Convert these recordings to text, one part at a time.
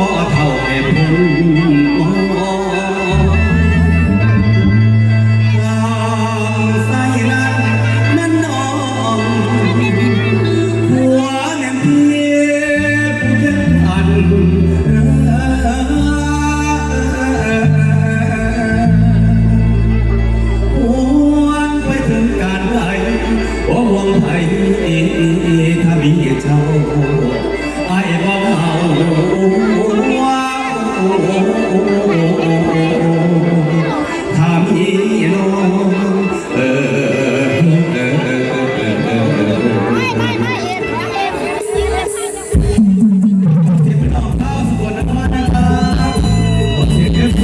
我头的盆碗。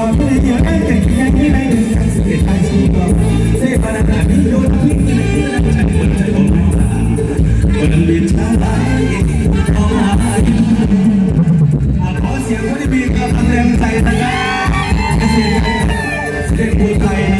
เสียงคนที่มีกำลังแรงใจนะครับเสียงเสียงหัวใจนะ